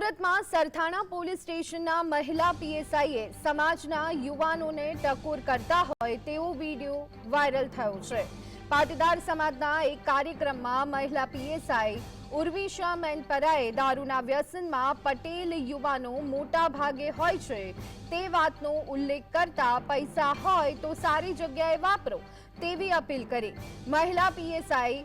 સુરતમાં સરથાણા પોલીસ સ્ટેશનના મહિલા પીએસઆઈએ સમાજના યુવાનોને ટકોર કરતા હોય તેવો વીડિયો વાયરલ થયો છે. પાટીદાર સમાજના એક કાર્યક્રમમાં મહિલા પીએસઆઈ ઉર્વિશા મેનપરાએ દારૂના વ્યસનમાં પટેલ યુવાનો મોટા ભાગે હોય છે. તે વાતનો ઉલ્લેખ કરતા પૈસા હોય તો સારી જગ્યાએ વાપરો તેવી અપીલ કરી. મહિલા પીએસઆઈ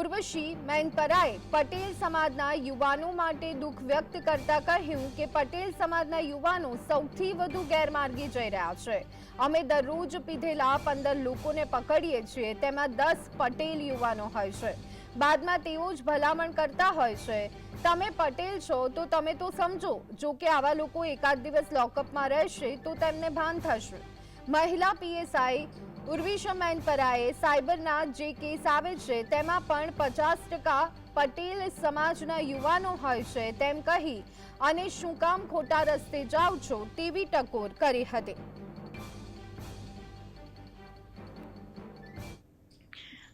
ઉર્વશી મેનપરાએ પટેલ સમાજના યુવાનો માટે દુઃખ વ્યક્ત કરતા કહ્યું કે પટેલ સમાજના યુવાનો સૌથી વધુ ગેરમાર્ગે જઈ રહ્યા છે. અમે દરરોજ પીધેલા પંદર લોકોને પકડીએ છીએ, તેમાં દસ પટેલ યુવાનો હોય છે. બાદમાં તેઓ જ ભલામણ કરતા હોય છે. તમે પટેલ છો તો તમે તો સમજો, જો કે આવા લોકો એકાદ દિવસ લોકઅપમાં રહેશે તો તેમને ભાન થશે. મહિલા પીએસઆઈ ઉર્વિશા મેનપરાએ સાયબરના જે કેસ આવે છે, તેમાં પણ પચાસ ટકા પટેલ સમાજના યુવાનો હોય છે તેમ કહી, અને શું કામ ખોટા રસ્તે જાઓ છો? તેવી ટકોર કરી હતી.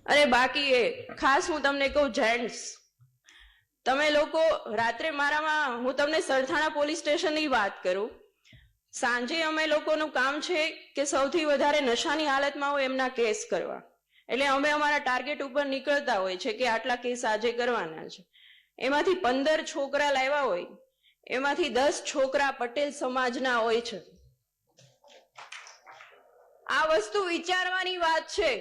અને બાકી એ, ખાસ હું તમને કહું, જેન્ટ્સ. તમે લોકો રાત્રે મારામાં, હું તમને સરથાણા પોલીસ સ્ટેશનની વાત કરું. સાંજે અમે લોકોનું કામ છે કે સૌથી વધારે નશાની હાલતમાં હોય એમના કેસ કરવા. એટલે અમે અમારા ટાર્ગેટ ઉપર નીકળતા હોય છે કે આટલા કેસ આજે કરવાના છે. એમાંથી પંદર છોકરા લાવ્યા હોય, એમાંથી દસ છોકરા પટેલ સમાજના હોય છે. આ વસ્તુ વિચારવાની વાત છે.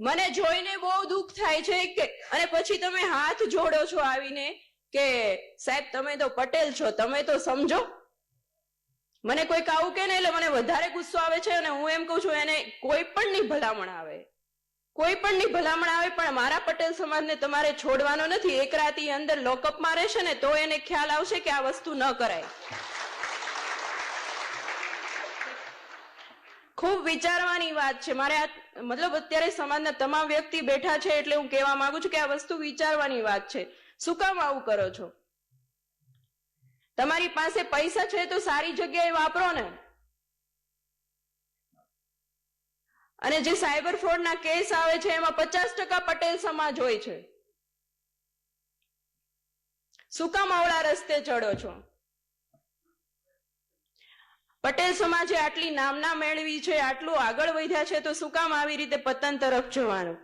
મને જોઈને બહુ દુઃખ થાય છે કે, અને પછી તમે હાથ જોડો છો આવીને કે, સાહેબ, તમે તો પટેલ છો, તમે તો સમજો. મને કોઈક આવું કે ને એટલે મને વધારે ગુસ્સો આવે છે અને હું એમ કહું છું, એને કોઈ પણ ની ભલામણ આવે. કોઈ પણ ની ભલામણ આવે, પણ મારા પટેલ સમાજને તમારે છોડવાનો નથી. એક રાતી અંદર લોકઅપમાં રહેશે ને તો એને ખ્યાલ આવશે કે આ વસ્તુ ન કરાય. ખૂબ વિચારવાની વાત છે. મારે આ મતલબ અત્યારે સમાજના તમામ વ્યક્તિ બેઠા છે એટલે હું કહેવા માંગુ છું કે આ વસ્તુ વિચારવાની વાત છે. શું કામ આવું કરો છો? તમારી પાસે પૈસા છે તો સારી જગ્યાએ વાપરો ને. અને જે સાયબર ફ્રોડના કેસ આવે છે, એમાં પચાસ ટકા પટેલ સમાજ હોય છે. શું કામ અવળા રસ્તે ચડો છો? પટેલ સમાજે આટલી નામના મેળવી છે, આટલું આગળ વધ્યા છે, તો શું કામ આવી રીતે પતન તરફ જવાનું?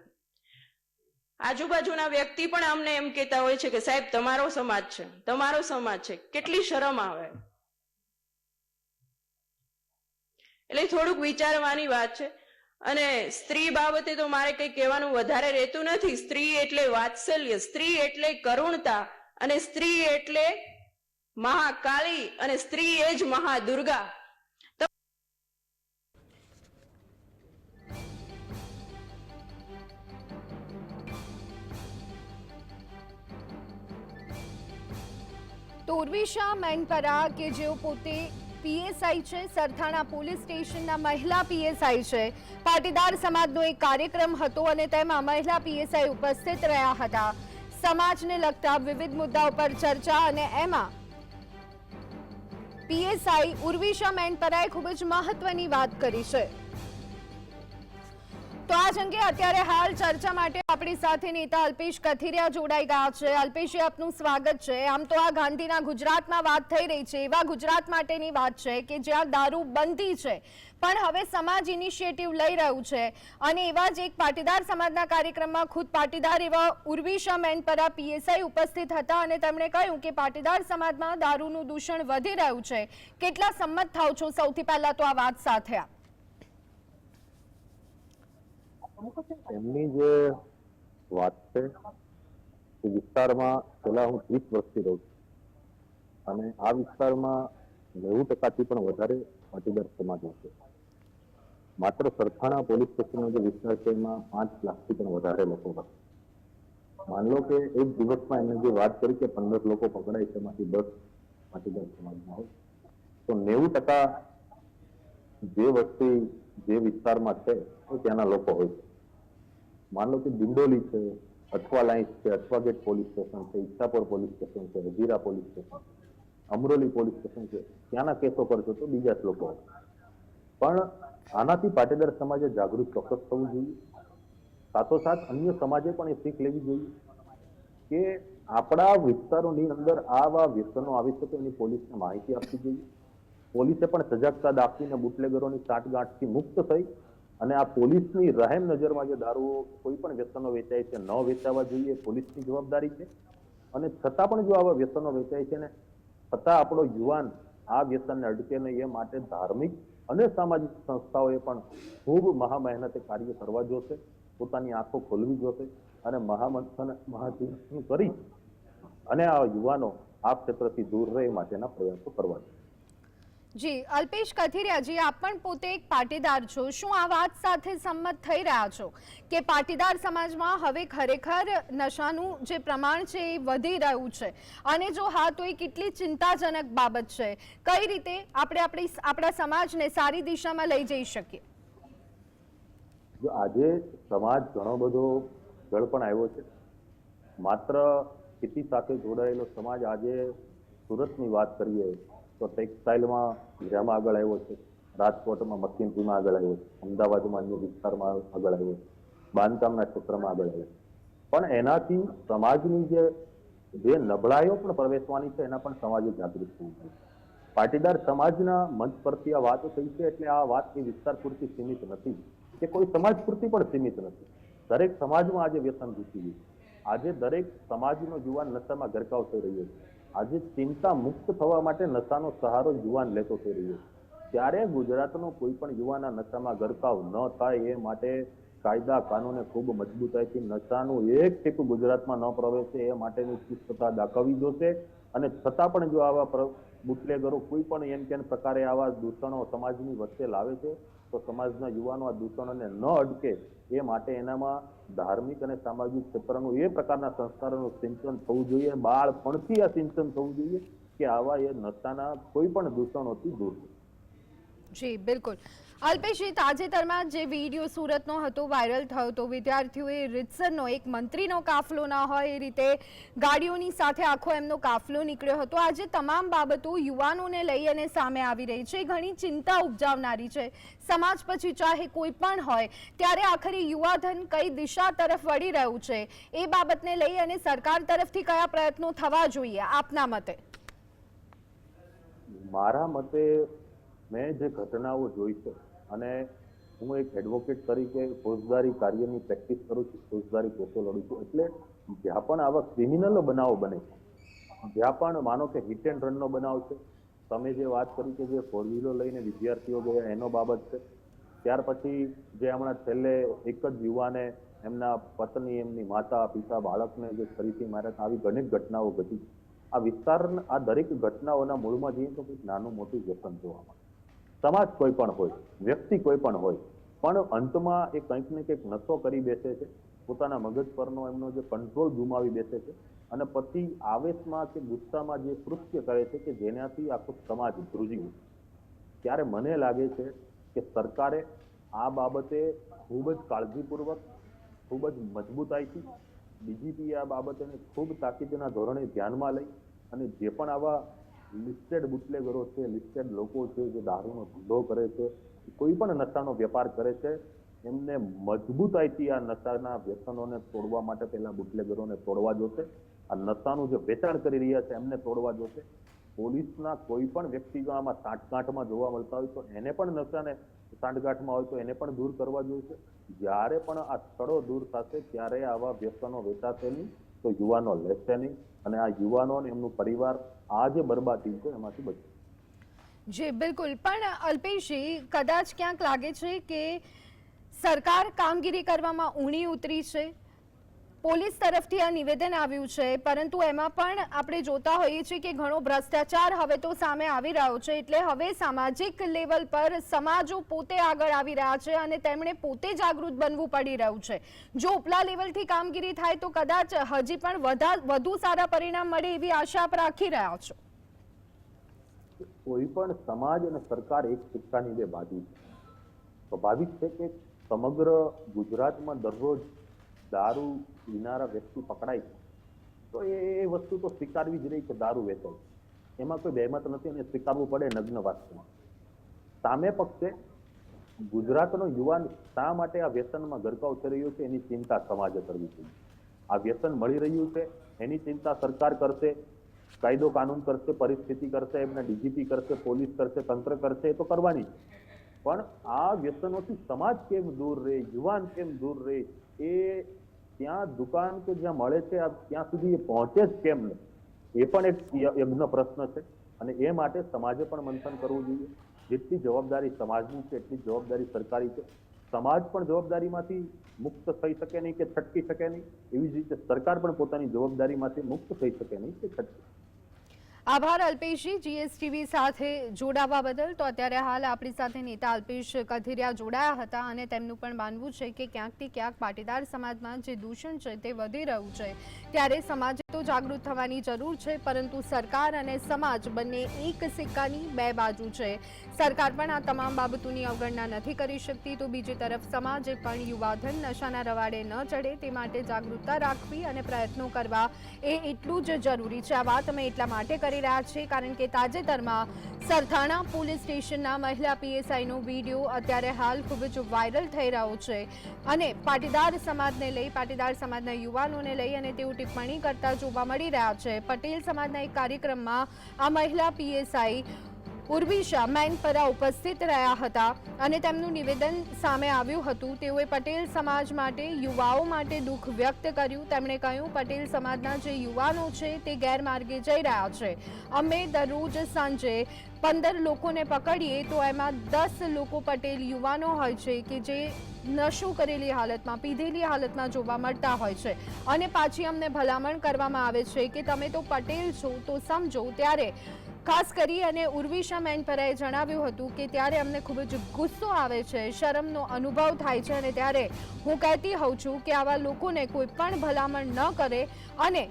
આજુબાજુના વ્યક્તિ પણ અમને એમ કહેતા હોય છે કે સાહેબ, તમારો સમાજ છે, તમારો સમાજ છે, કેટલી શરમ આવે. એટલે થોડુંક વિચારવાની વાત છે. અને સ્ત્રી બાબતે તો મારે કંઈ કહેવાનું વધારે રહેતું નથી. સ્ત્રી એટલે વાત્સલ્ય, સ્ત્રી એટલે કરુણતા, અને સ્ત્રી એટલે મહાકાળી, અને સ્ત્રી એ જ મહાદુર્ગા. તો ઉર્વિશા મેનપરા કે જેઓ પોતે પીએસઆઈ છે, સરથાણા પોલીસ સ્ટેશનના મહિલા પીએસઆઈ છે. પાટીદાર સમાજનો એક કાર્યક્રમ હતો અને તેમાં મહિલા પીએસઆઈ ઉપસ્થિત રહ્યા હતા. સમાજને લગતા વિવિધ મુદ્દાઓ પર ચર્ચા અને એમાં પીએસઆઈ ઉર્વિશા મેનપરાએ ખૂબ જ મહત્વની વાત કરી છે. તો આ જ અંગે અત્યારે હાલ ચર્ચા માટે આપણી સાથે નેતા અલ્પેશ કથિરિયા જોડાઈ ગયા છે. અલ્પેશ, આપનું સ્વાગત છે. આમ તો આ ગાંધીના ગુજરાતમાં વાત થઈ રહી છે. એવા ગુજરાત માટેની વાત છે કે જ્યાં દારૂ બંધી છે. પણ હવે સમાજ ઇનિશિયેટિવ લઈ રહ્યું છે અને એવા જ એક પાટીદાર સમાજના કાર્યક્રમમાં ખુદ પાટીદાર એવા ઉર્વિશા મેનપરા પીએસઆઈ ઉપસ્થિત હતા અને તેમણે કહ્યું કે પાટીદાર સમાજમાં દારૂનું દૂષણ વધી રહ્યું છે. કેટલા સંમત થાવ છો? સૌથી પહેલા તો આ વાત સાથે આપ. એમની જે વાત છે, એ વિસ્તારમાં છેલ્લા હું ત્રીસ વર્ષથી રહું છું. અને આ વિસ્તારમાં નેવું ટકાથી પણ વધારે પાટીદાર સમાજ છે માત્ર સરથાણા પોલીસ સ્ટેશનનો જે વિસ્તાર છે, એમાં પાંચ લાખથી પણ વધારે લોકો હોય માન લો કે એક દિવસમાં એમને જે વાત કરી કે પંદર લોકો પકડાય છે, એમાંથી દસ પાટીદાર સમાજના હોય. તો નેવું ટકા જે વસ્તી જે વિસ્તારમાં છે તો ત્યાંના લોકો હોય છે. માન કે દિંડોલી છે, અઠવા લાઇન્સ છે, અઠવા ગેટ પોલીસ સ્ટેશન છે, ઈચ્છાપુર પોલીસ સ્ટેશન છે Hajira police station Amroli police station છે, ત્યાંના કેસો કરશો તો બીજા જ લોકો પણ આનાથી પાટીદાર સમાજે જાગૃત ચોક્કસ થવું જોઈએ. સાથોસાથ અન્ય સમાજે પણ એ શીખ લેવી જોઈએ કે આપણા વિસ્તારોની અંદર આવા વ્યસનો આવી શકે એની પોલીસને માહિતી આપવી જોઈએ. પોલીસે પણ સજાગતા દાખવીને બુટલેગરોની સાંઠગાંઠથી મુક્ત થઈ અને આ પોલીસની રહેમ નજરમાં જે દારૂઓ કોઈ પણ વ્યસનો વેચાય છે, ન વેચાવા જોઈએ, પોલીસની જવાબદારી છે. અને છતાં પણ જો આવા વ્યસનો વેચાય છે ને, છતાં આપણો યુવાન આ વ્યસનને અડકે નહીં, એ માટે ધાર્મિક અને સામાજિક સંસ્થાઓએ પણ ખૂબ મહા મહેનતે કાર્ય કરવા જોશે, પોતાની આંખો ખોલવી જોશે અને મહામંથન મહાચિંતન કરી અને આ યુવાનો આ ક્ષેત્રથી દૂર રહે માટેના પ્રયાસો કરવા જોઈએ જી, અલ્પેશ કથિરિયાજી આપ પણ પોતે એક પાટીદાર છો. શું આ વાત સાથે સંમત થઈ રહ્યા છો કે પાટીદાર સમાજમાં હવે ખરેખર નશાનું જે પ્રમાણ છે એ વધી રહ્યું છે? અને જો હા, તો એ કેટલી ચિંતાજનક બાબત છે? કઈ રીતે આપણે આપણી આપણા સમાજને સારી દિશામાં લઈ જઈ શકીએ? જો આજે સમાજ ઘણો બધો ગળપણ આવ્યો છે. માત્ર ખેતી સાથે જોડાયેલો સમાજ આજે સુરતની વાત કરીએ તો ટેક્સટાઇલમાં હીરામાં આગળ આવ્યો છે. રાજકોટમાં મશીનરીમાં આગળ આવ્યો છે. અમદાવાદમાં અન્ય વિસ્તારમાં આગળ આવ્યો છે. બાંધકામના ક્ષેત્રમાં આગળ આવ્યો પણ એનાથી સમાજની જે જે નબળાઈઓ પણ પ્રવેશવાની છે, એના પણ સમાજે જાગૃત થવું જોઈએ પાટીદાર સમાજના મંચ પરથી આ વાતો થઈ છે એટલે આ વાત એ વિસ્તાર પૂરતી સીમિત નથી. કે કોઈ સમાજ પૂરતી પણ સીમિત નથી. દરેક સમાજમાં આજે વ્યસન ઘૂસી ગયું આજે દરેક સમાજનો યુવાન નશામાં ગરકાવ થઈ રહ્યો છે. આજે ચિંતા મુક્ત થવા માટે નશાનો સહારો યુવાન લેતો થઈ રહ્યો ત્યારે ગુજરાતનો કોઈ પણ યુવાન આ નશામાં ગરકાવ ન થાય એ માટે કાયદા, કાનૂને ખૂબ મજબૂતાઈથી નશાનું એક ટીપું ગુજરાતમાં ન પ્રવેશે એ માટેની ચુસ્તતા દાખવવી જોશે. અને છતાં પણ જો આવા બુટલેગરો કોઈ પણ એમ કેમ પ્રકારે આવા દૂષણો સમાજની વચ્ચે લાવે છે તો સમાજના યુવાનો આ દૂષણોને ન અડકે એ માટે એનામાં ધાર્મિક અને સામાજિક ક્ષેત્રનું એ પ્રકારના સંસ્કારોનું સિંચન થવું જોઈએ. બાળપણથી આ સિંચન થવું જોઈએ કે આવા એ નશાના કોઈ પણ દૂષણોથી દૂર જી, બિલકુલ. અલ્પેશજી, તાજેતરમાં જે વીડિયો સુરતનો હતો, વાયરલ થયો હતો, વિદ્યાર્થીઓએ રીતસરનો એક મંત્રીનો કાફલો ના હોય એ રીતે ગાડીઓની સાથે આખો એમનો કાફલો નીકળ્યો હતો. આજે તમામ બાબતો યુવાનોને લઈ અને સામે આવી રહી છે. ઘણી ચિંતા ઉપજાવનારી છે. સમાજ પછી ચાહે કોઈ પણ હોય, ત્યારે આખરે યુવાધન કઈ દિશા તરફ વળી રહ્યું છે? એ બાબતને લઈ અને સરકાર તરફથી કયા પ્રયત્નો થવા જોઈએ? આપના મતે. મારા મતે મેં જે ઘટનાઓ જોઈ છે અને હું એક એડવોકેટ તરીકે ફોજદારી કાર્યની પ્રેક્ટિસ કરું છું, ફોજદારી કેસો લડું છું. એટલે જ્યાં પણ આવા ક્રિમિનલ બનાવો બને છે, જ્યાં પણ માનો કે હિટ એન્ડ રનનો બનાવ છે, તમે જે વાત કરી કે જે ફોર વ્હીલર લઈને વિદ્યાર્થીઓ ગયા, એનો બાબત છે. ત્યાર પછી જે હમણાં છેલ્લે એક જ યુવાને એમના પત્ની, એમની માતા, પિતા, બાળકને જે ફરીથી માર્યા આવી ઘણી ઘટનાઓ ઘટી આ વિસ્તાર આ દરેક ઘટનાઓના મૂળમાં જઈએ તો કંઈક નાનું મોટું વ્યસન જોવા મળે. સમાજ કોઈ પણ હોય, વ્યક્તિ કોઈ પણ હોય, પણ અંતમાં એ કંઈક ને કંઈક નશો કરી બેસે છે, પોતાના મગજ પરનો એમનો જે કંટ્રોલ ગુમાવી બેસે છે અને પછી આવેશમાં કે ગુસ્સામાં જે કૃત્ય કરે છે કે જેનાથી આખો સમાજ ધ્રુજી ત્યારે મને લાગે છે કે સરકારે આ બાબતે ખૂબ જ કાળજીપૂર્વક, ખૂબ જ મજબૂતાઈથી ડીજીપીએ આ બાબતને ખૂબ તાકીદના ધોરણે ધ્યાનમાં લઈ અને જે પણ આવા લિસ્ટેડ બુટલેગરો છે, લિસ્ટેડ લોકો છે જે દારૂનો ધંધો કરે છે, કોઈ પણ નશાનો વેપાર કરે છે, એમને મજબૂતાઈથી આ નશાના વ્યસનોને તોડવા માટે પહેલા બુટલેગરોને તોડવા જોશે. આ નશાનું જે વેચાણ કરી રહ્યા છે, એમને તોડવા જોશે. પોલીસના કોઈ પણ વ્યક્તિ જો આમાં સાંઠગાંઠમાં જોવા મળતા હોય તો એને પણ નશાને સાંઠગાંઠમાં હોય તો એને પણ દૂર કરવા જોઈશે જ્યારે પણ આ સ્થળો દૂર થશે, ત્યારે આવા વ્યસનો વેચાશે નહીં. તો યુવાનો લેશે નહીં અને આ યુવાનો અને એમનું પરિવાર આ જે બરબાદી છે એમાંથી બચશે જી, બિલકુલ. પણ અલ્પેશજી, કદાચ ક્યાંક લાગે છે કે સરકાર કામગીરી કરવામાં ઊણી ઉતરી છે? પોલીસ તરફથી આ નિવેદન આવ્યું છે. પરંતુ એમાં પણ આપણે જોતા હોઈએ છીએ કે ઘણો ભ્રષ્ટાચાર હવે તો સામે આવી રહ્યો છે. એટલે હવે સામાજિક લેવલ પર સમાજો પોતે આગળ આવી રહ્યા છે અને તેમણે પોતે જાગૃત બનવું પડી રહ્યું છે. જો ઉપલા લેવલથી કામગીરી થાય તો કદાચ હજી પણ વધા સારા પરિણામ મળે એવી આશા આપ રાખી રહ્યા છો. કોઈ પણ સમાજ અને સરકાર એક સિક્કાની બે બાજુ છે. સ્વાભાવિક છે કે સમગ્ર ગુજરાતમાં દરરોજ દારૂ પીનારા વ્યક્તિ પકડાય તો એ વસ્તુ તો સ્વીકારવી જ રહી કે દારૂ વેચાય. એમાં કોઈ બહેમત નથી અને સ્વીકારવું પડે નગ્ન વાસ્તવમાં સામે પક્ષે ગુજરાતનો યુવાન શા માટે આ વ્યસનમાં ગરકાવ થઈ રહ્યો છે એની ચિંતા સમાજે કરવી જોઈએ આ વ્યસન મળી રહ્યું છે, એની ચિંતા સરકાર કરશે, કાયદો કાનૂન કરશે, પરિસ્થિતિ કરશે, એમના ડીજીપી કરશે, પોલીસ કરશે, તંત્ર કરશે, એ તો કરવાની. પણ આ વ્યસનોથી સમાજ કેમ દૂર રહે, યુવાન કેમ દૂર રહે, એ ત્યાં દુકાન કે જ્યાં મળે છે ત્યાં સુધી એ પહોંચે જ કેમ નહીં? એ પણ એક યજ્ઞ પ્રશ્ન છે. અને એ માટે સમાજે પણ મંથન કરવું જોઈએ. જેટલી જવાબદારી સમાજની છે, એટલી જવાબદારી સરકારી છે. સમાજ પણ જવાબદારીમાંથી મુક્ત થઈ શકે નહીં કે છટકી શકે નહીં? એવી જ રીતે સરકાર પણ પોતાની જવાબદારીમાંથી મુક્ત થઈ શકે નહીં કે છટકી આભાર અલ્પેશજી જીએસટીવી સાથે જોડાવા બદલ. તો અત્યારે હાલ આપણી સાથે નેતા અલ્પેશ કથિરિયા જોડાયા હતા અને તેમનું પણ માનવું છે કે ક્યાંકથી ક્યાંક પાટીદાર સમાજમાં જે દૂષણ છે તે વધી રહ્યું છે. ત્યારે સમાજે તો જાગૃત થવાની જરૂર છે, પરંતુ સરકાર અને સમાજ બંને એક સિક્કાની બે બાજુ છે. સરકાર પણ આ તમામ બાબતોની અવગણના નથી કરી શકતી. તો બીજી તરફ સમાજે પણ યુવાધન નશાના રવાડે ન ચડે તે માટે જાગૃતતા રાખવી અને પ્રયત્નો કરવા એ એટલું જ જરૂરી છે. આ વાત અમે એટલા માટે કરી રહ્યા છે કારણ કે તાજેતરમાં સરથાણા પોલીસ સ્ટેશનના મહિલા પીએસઆઈનો વીડિયો અત્યારે હાલ ખૂબ જ વાયરલ થઈ રહ્યો છે અને પાટીદાર સમાજને લઈ, પાટીદાર સમાજના યુવાનોને લઈ અને તેઓ ટિપ્પણી કરતા જોવા મળી રહ્યા છે. પટેલ સમાજના એક કાર્યક્રમમાં આ મહિલા પીએસઆઈ ઉર્વિશા મેનપરા ઉપસ્થિત રહ્યા હતા અને તેમનું નિવેદન સામે આવ્યું હતું. તેઓએ પટેલ સમાજ માટે યુવાઓ માટે દુઃખ વ્યક્ત કર્યું. તેમણે કહ્યું, પટેલ સમાજના જે યુવાનો છે તે ગેરમાર્ગે જઈ રહ્યા છે. અમે દરરોજ સાંજે પંદર લોકોને પકડીએ તો એમાં દસ લોકો પટેલ યુવાનો હોય છે કે જે નશો કરેલી હાલતમાં, પીધેલી હાલતમાં જોવા મળતા હોય છે. અને પાછી અમને ભલામણ કરવામાં આવે છે કે તમે તો પટેલ છો, તો સમજો, ત્યારે ખાસ કરી અને ઉર્વિશા મેનપરાએ જણાવ્યું હતું કે ત્યારે અમને ખૂબ જ ગુસ્સો આવે છે, શરમનો અનુભવ થાય છે અને ત્યારે હું કહેતી હોઉં છું કે આવા લોકોને કોઈ પણ ભલામણ ન કરે અને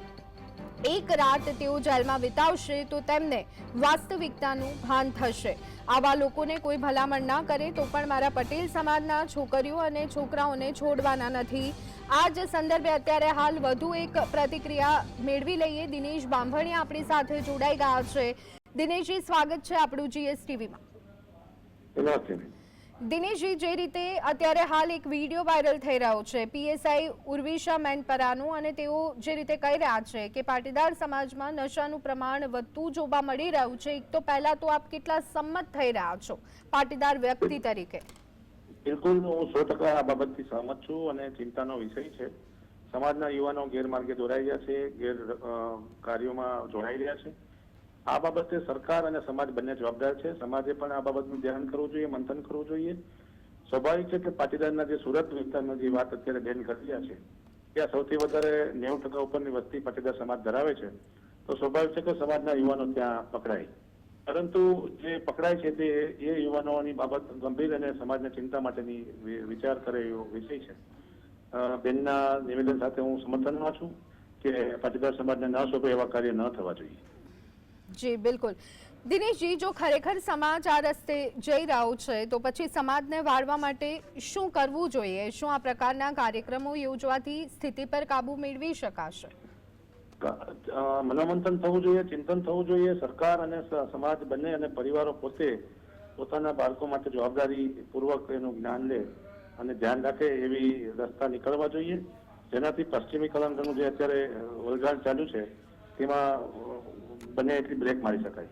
એક રાત તેઓ જેલમાં વિતાવશે તો તેમને વાસ્તવિકતાનું ભાન થશે. આવા લોકોને કોઈ ભલામણ ના કરે તો પણ મારા પટેલ સમાજના છોકરીઓ અને છોકરાઓને છોડવાના નથી. આ જ સંદર્ભે અત્યારે હાલ વધુ એક પ્રતિક્રિયા મેળવી લઈએ. દિનેશ બાંભણિયા આપણી સાથે જોડાઈ ગયા છે. દિનેશજી સ્વાગત છે આપણું જીએસટીવીમાં દિનેશજી જે રીતે અત્યારે હાલ એક વીડિયો વાયરલ થઈ રહ્યો છે પીએસઆઈ ઉર્વિશા મેનપરાનું અને તેઓ જે રીતે કહી રહ્યા છે કે પાટીદાર સમાજમાં નશાનું પ્રમાણ વધતું જોવા મળી રહ્યું છે એક તો પહેલા તો આપ કેટલા સંમત થઈ રહ્યા છો પાટીદાર વ્યક્તિ તરીકે? બિલકુલ હું સો ટકા આ બાબતથી સહમત છું અને ચિંતાનો વિષય છે. સમાજના યુવાનો ગેરમાર્ગે દોરાઈ રહ્યા છે ગેર કાર્યોમાં જોડાઈ રહ્યા છે. આ બાબતે સરકાર અને સમાજ બંને જવાબદાર છે. સમાજે પણ આ બાબતનું ધ્યાન કરવું જોઈએ, મંથન કરવું જોઈએ. સ્વાભાવિક છે કે પાટીદારના જે સુરત વિસ્તારના જે વાત અત્યારે બેન કરી રહ્યા છે, ત્યાં સૌથી વધારે નેવું ટકા ઉપરની વસ્તી પાટીદાર સમાજ ધરાવે છે. તો સ્વાભાવિક છે કે સમાજના યુવાનો ત્યાં પકડાય. પરંતુ જે પકડાય છે તે એ યુવાનોની બાબત ગંભીર અને સમાજને ચિંતા માટેની વિચાર કરે એવો વિષય છે. બેનના નિવેદન સાથે હું સમર્થનમાં છું કે પાટીદાર સમાજને ન શોભે એવા કાર્ય ન થવા જોઈએ. જી, બિલકુલ. દિનેશજી, જો ખરેખર સમાજ આ રસ્તે જઈ રહ્યો છે, તો પછી સમાજને વાળવા માટે શું કરવું જોઈએ? શું આ પ્રકારના કાર્યક્રમો યોજવાથી સ્થિતિ પર કાબુ મેળવી શકાશે? મનોમંથન થવું જોઈએ, ચિંતન થવું જોઈએ. સરકાર અને સમાજ બંને અને પરિવારો પોતે પોતાના બાળકો માટે જવાબદારી પૂર્વક એનું જ્ઞાન લે અને ધ્યાન રાખે એવી રસ્તા નીકળવા જોઈએ. જેનાથી પશ્ચિમી કલંકનું જે અત્યારે વલગાડ ચાલુ છે તેમાં બને એટલી બ્રેક મારી શકાય.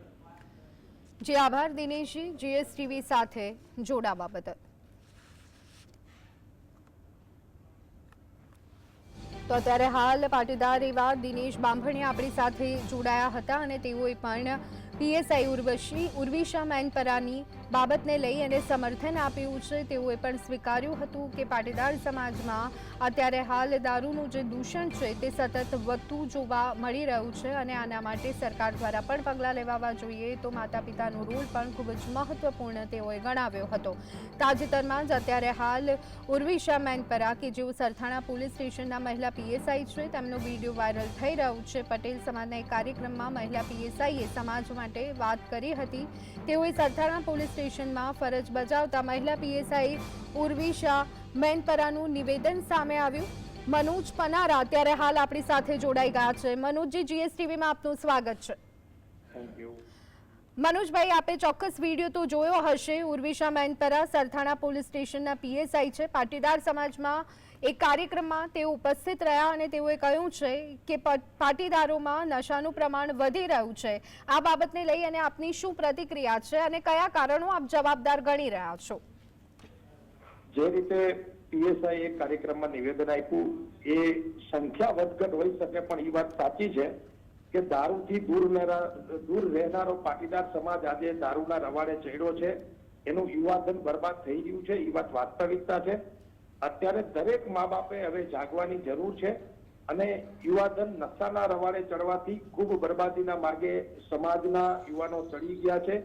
જી, આભાર દિનેશજી, જીએસટીવી સાથે જોડાવા બદલ તો અત્યારે હાલ પાટીદાર એવા દિનેશ બાંભણિયા આપણી સાથે જોડાયા હતા અને તેઓએ પણ પીએસઆઈ ઉર્વશી, ઉર્વિશા મેનપરાની બાબતને લઈ અને સમર્થન આપ્યું છે, તેઓએ પણ સ્વીકાર્યું હતું કે પાટીદાર સમાજમાં અત્યારે હાલ દારૂનું જે દૂષણ છે, તે સતત વધતું જોવા મળી રહ્યું છે અને આના માટે સરકાર દ્વારા પણ પગલાં લેવાવા જોઈએ. તો માતા પિતાનો રોલ પણ ખૂબ જ મહત્વપૂર્ણ તેઓએ ગણાવ્યો હતો. તાજેતરમાં જ અત્યારે હાલ ઉર્વિશા મેનપરા, કે જેઓ સરથાણા પોલીસ સ્ટેશનના મહિલા પીએસઆઈ છે, તેમનો વીડિયો વાયરલ થઈ રહ્યો છે. પટેલ સમાજના એક કાર્યક્રમમાં મહિલા પીએસઆઈએ સમાજ માટે વાત કરી હતી. તેઓએ સરથાણા પોલીસ સ્ટેશનમાં ફરજ બજાવતા મહિલા પીએસઆઈ ઉર્વિશા મેનપરાનું નિવેદન સામે આવ્યું. મનોજ પનારા અત્યારે હાલ આપણી સાથે જોડાઈ ગયા છે. મનોજજી જીએસટીવીમાં આપનું સ્વાગત છે. થેન્ક યુ મનોજભાઈ આપે ચોક્કસ વીડિયો તો જોયો હશે. ઉર્વિશા મેનપરા સરથાણા પોલીસ સ્ટેશનના પીએસઆઈ છે. પાટીદાર સમાજમાં એક કાર્યક્રમમાં તેઓ ઉપસ્થિત રહ્યા અને તેઓએ કહ્યું છે કે પાટીદારોમાં નશાનું પ્રમાણ વધી રહ્યું છે. આ બાબતને લઈ અને આપની શું પ્રતિક્રિયા છે અને કયા કારણો આપ જવાબદાર ગણી રહ્યા છો? જે રીતે પીએસઆઈ એ કાર્યક્રમમાં નિવેદન આપ્યું, એ સંખ્યા વધઘટ હોઈ શકે પણ એ વાત સાચી છે કે દારૂથી દૂર દૂર રહેનારો પાટીદાર સમાજ આજે દારૂના રવાડે ચડ્યો છે. એનું યુવાધન બરબાદ થઈ રહ્યું છે, એ વાત વાસ્તવિકતા છે. અત્યારે દરેક મા બાપે હવે જાગવાની જરૂર છે અને યુવાધન નશાના રવાડે ચડવાથી ખૂબ બરબાદીના માર્ગે સમાજના યુવાનો ચડી ગયા છે.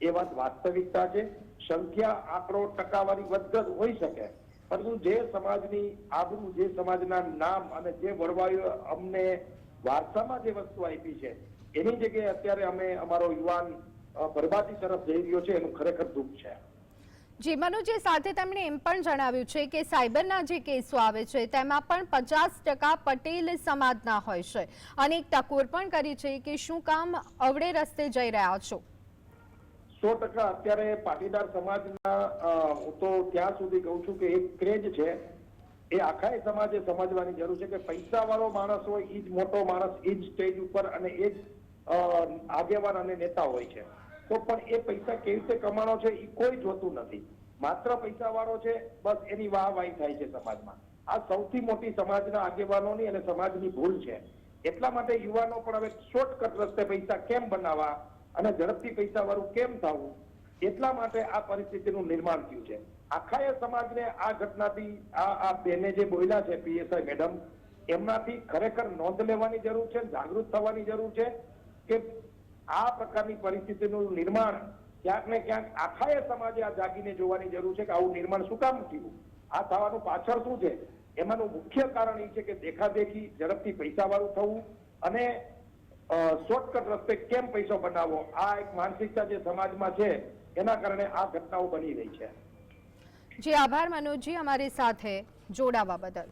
એ વાત વાસ્તવિકતા છે. સંખ્યા આંકડો ટકાવારી વધઘટ હોઈ શકે, પરંતુ જે સમાજની આબરૂ, જે સમાજના નામ અને જે વડવાઈઓ અમને વારસામાં જે વસ્તુ આપી છે, એની જગ્યાએ અત્યારે અમે અમારો યુવાન બરબાદી તરફ જઈ રહ્યો છે. એનું ખરેખર દુઃખ છે. જી, મનોજે, સાથે તેમણે એમ પણ જણાવ્યું છે કે સાયબરના જે કેસો આવે છે, તેમાં પણ પચાસ ટકા પટેલ સમાજના હોય છે. અને એક ટકોર પણ કરી છે કે શું કામ અવડે રસ્તે જઈ રહ્યા છો. સો ટકા અત્યારે પાટીદાર સમાજના હું તો ત્યાં સુધી કહું છું કે એક ક્રેજ છે. એ આખા સમાજે સમજવાની જરૂર છે કે પૈસા વાળો માણસ હોય એ જ મોટો માણસ એ જ સ્ટેજ ઉપર અને એ જ આગેવાન અને નેતા હોય છે. તો પણ એ પૈસા કેવી રીતે કમાણો છે એ કોઈ જોતું નથી. માત્ર પૈસા વાળો છે, બસ એની વાહવાહી થાય છે સમાજમાં. આ સૌથી મોટી સમાજના આગેવાનોની અને સમાજની ભૂલ છે. એટલા માટે યુવાનો પણ હવે શોર્ટકટ રસ્તે પૈસા કેમ બનાવવા અને ઝડપથી પૈસા વાળું કેમ થવું, એટલા માટે આ પરિસ્થિતિનું નિર્માણ થયું છે. આખા એ સમાજને આ ઘટનાથી, આ આ બેને જે બોલ્યા છે પીએસઆઈ મેડમ, એમનાથી ખરેખર નોંધ લેવાની જરૂર છે, જાગૃત થવાની જરૂર છે કે આ પ્રકારની પરિસ્થિતિનું નિર્માણ ક્યાંક ને ક્યાંક આખા સમાજે આ જાગીને જોવાની જરૂર છે કે આવું નિર્માણ શું કામ થયું? આ થવાનું પાછળ શું છે? એમાંનું મુખ્ય કારણ એ છે કે દેખાદેખી ઝડપથી પૈસા વાળું થવું અને શોર્ટકટ રસ્તે કેમ પૈસો બનાવવો? આ એક માનસિકતા જે સમાજમાં છે, એના કારણે આ ઘટનાઓ બની રહી છે. જી, આભાર મનોજજી, અમારી સાથે જોડાવા બદલ.